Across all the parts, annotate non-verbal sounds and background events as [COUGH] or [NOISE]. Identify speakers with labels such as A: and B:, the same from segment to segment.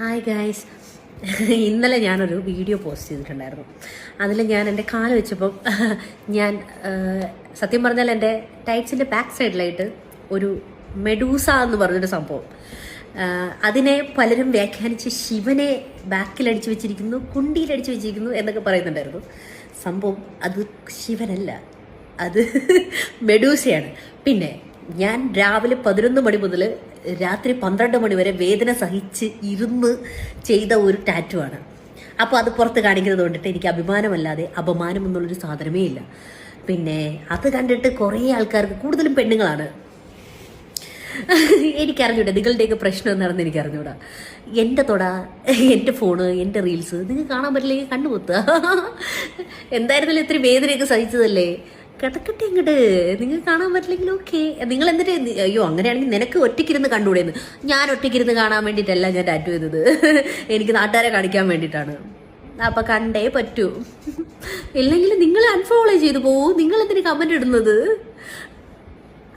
A: Hi guys [LAUGHS] ഇന്നലെ ഞാനൊരു video post ചെയ്തിട്ടുണ്ടായിരുന്നു. അതിൽ ഞാൻ എന്റെ കാൽ വെച്ചപ്പം [LAUGHS] ഞാൻ സത്യം പറഞ്ഞാൽ എന്റെ ടൈറ്റ്സിന്റെ ബാക്ക് സൈഡിലായിട്ട് ഒരു മെഡൂസ എന്ന് പറഞ്ഞൊരു സംഭവം. അതിനെ പലരും വ്യാഖ്യാനിച്ച് ശിവനെ ബാക്കിലടിച്ച് വെച്ചിരിക്കുന്നു കുണ്ടിയിലടിച്ച് വെച്ചിരിക്കുന്നു എന്നൊക്കെ പറയുന്നുണ്ടായിരുന്നു. സംഭവം അത് ശിവനല്ല. അത് [LAUGHS] മെഡൂസയാണ്. പിന്നെ ഞാൻ രാവിലെ പതിനൊന്ന് മണി മുതൽ രാത്രി പന്ത്രണ്ട് മണി വരെ വേദന സഹിച്ച് ഇരുന്ന് ചെയ്ത ഒരു ടാറ്റു ആണ്. അപ്പോൾ അത് പുറത്ത് കാണിക്കുന്നത് കൊണ്ടിട്ട് എനിക്ക് അഭിമാനമല്ലാതെ അപമാനം എന്നുള്ളൊരു സാധനമേ ഇല്ല. പിന്നെ അത് കണ്ടിട്ട് കുറേ ആൾക്കാർക്ക് കൂടുതലും പെണ്ണുങ്ങളാണ്. എനിക്കറിഞ്ഞൂടാ നിങ്ങളുടെയൊക്കെ പ്രശ്നം എന്താണെന്ന് എനിക്കറിഞ്ഞൂടാ. എന്റെ തൊട എന്റെ ഫോണ് എന്റെ റീൽസ് നിങ്ങൾക്ക് കാണാൻ പറ്റില്ലെങ്കിൽ കണ്ണുപൊത്തുക. എന്തായിരുന്നാലും ഇത്തിരി വേദനയൊക്കെ സഹിച്ചതല്ലേ? കിടക്കട്ടെ ഇങ്ങോട്ട് നിങ്ങൾ കാണാൻ പറ്റില്ലെങ്കിൽ ഓക്കെ. നിങ്ങൾ എന്നിട്ട് അയ്യോ അങ്ങനെയാണെങ്കിൽ നിനക്ക് ഒറ്റയ്ക്കിരുന്ന് കണ്ടുകൂടെയെന്ന് ഞാൻ ഒറ്റയ്ക്കിരുന്ന് കാണാൻ വേണ്ടിയിട്ടല്ല ഞാൻ ടാറ്റു ചെയ്തത് എനിക്ക് നാട്ടുകാരെ കാണിക്കാൻ വേണ്ടിയിട്ടാണ്. അപ്പൊ കണ്ടേ പറ്റൂ. ഇല്ലെങ്കിൽ നിങ്ങൾ അൺഫോളോ ചെയ്തു പോവും. നിങ്ങൾ എന്തിനു കമന്റ് ഇടുന്നത്?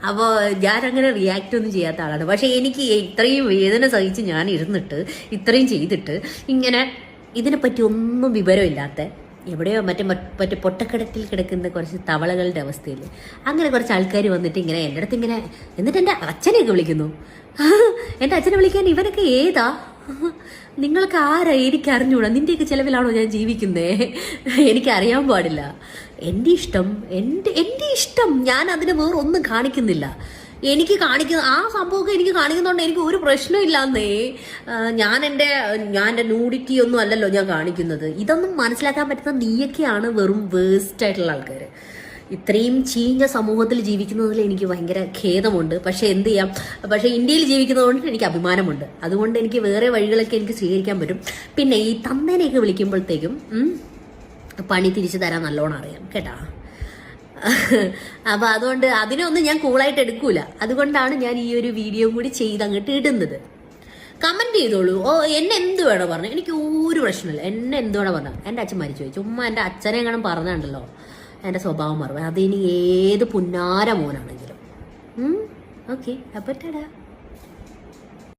A: അപ്പോൾ ഞാൻ അങ്ങനെ റിയാക്റ്റ് ഒന്നും ചെയ്യാത്ത ആളാണ്. പക്ഷേ എനിക്ക് ഇത്രയും വേദന സഹിച്ച് ഞാൻ ഇരുന്നിട്ട് ഇത്രയും ചെയ്തിട്ട് ഇങ്ങനെ ഇതിനെപ്പറ്റി ഒന്നും വിവരമില്ലാത്ത എവിടെയോ മറ്റേ മറ്റേ പൊട്ടക്കിടക്കിൽ കിടക്കുന്ന കുറച്ച് തവളകളുടെ അവസ്ഥയിൽ അങ്ങനെ കുറച്ച് ആൾക്കാർ വന്നിട്ട് ഇങ്ങനെ എന്റെ അടുത്ത് ഇങ്ങനെ എന്നിട്ട് എന്റെ അച്ഛനെയൊക്കെ വിളിക്കുന്നു. എന്റെ അച്ഛനെ വിളിക്കാൻ ഇവനൊക്കെ ഏതാ? നിങ്ങൾക്ക് ആരാ എനിക്ക് അറിഞ്ഞൂടാ? നിന്റെയൊക്കെ ചിലവിലാണോ ഞാൻ ജീവിക്കുന്നേ? എനിക്ക് അറിയാൻ പാടില്ല. എന്റെ ഇഷ്ടം എന്റെ എന്റെ ഇഷ്ടം ഞാൻ അതിന് വേറെ ഒന്നും കാണിക്കുന്നില്ല. എനിക്ക് കാണിക്കുന്ന ആ സംഭവമൊക്കെ എനിക്ക് കാണിക്കുന്നുണ്ട് എനിക്ക് ഒരു പ്രശ്നമില്ലാന്നേ ഞാൻ എന്റെ ഞാൻ എന്റെ ന്യൂഡിറ്റി ഒന്നും അല്ലല്ലോ ഞാൻ കാണിക്കുന്നത്. ഇതൊന്നും മനസ്സിലാക്കാൻ പറ്റുന്ന നീയൊക്കെയാണ് വെറും വേസ്റ്റ് ആയിട്ടുള്ള ആൾക്കാർ ഇത്രയും ചീഞ്ഞ സമൂഹത്തിൽ ജീവിക്കുന്നതിൽ എനിക്ക് ഭയങ്കര ഖേദമുണ്ട്. പക്ഷെ എന്ത് ചെയ്യാം? പക്ഷെ ഇന്ത്യയിൽ ജീവിക്കുന്നതുകൊണ്ട് എനിക്ക് അഭിമാനമുണ്ട്. അതുകൊണ്ട് എനിക്ക് വേറെ വഴികളൊക്കെ എനിക്ക് സ്വീകരിക്കാൻ പറ്റും. പിന്നെ ഈ തന്നേനെയൊക്കെ വിളിക്കുമ്പോഴത്തേക്കും പണി തിരിച്ചു തരാൻ നല്ലോണം അറിയാം. കേട്ടാ? [LAUGHS] അപ്പൊ അതുകൊണ്ട് അതിനൊന്നും ഞാൻ കൂളായിട്ട് എടുക്കൂല. അതുകൊണ്ടാണ് ഞാൻ ഈ ഒരു വീഡിയോ കൂടി ചെയ്ത് അങ്ങോട്ട് ഇടുന്നത്. കമന്റ് ചെയ്തോളൂ. ഓ എന്നെ എന്ത് വേണോ പറഞ്ഞു. എനിക്ക് ഒരു പ്രശ്നമില്ല. എന്നെ എന്ത് വേണോ പറഞ്ഞു എന്റെ അച്ഛൻ മരിച്ചു പോയി. ചുമ്മാ എന്റെ അച്ഛനെ എങ്ങനെ പറഞ്ഞുണ്ടല്ലോ. എന്റെ സ്വഭാവം മാറും അതിനി ഏത് പുന്നാര മോനാണെങ്കിലും. ഓക്കെ അപ്പൊ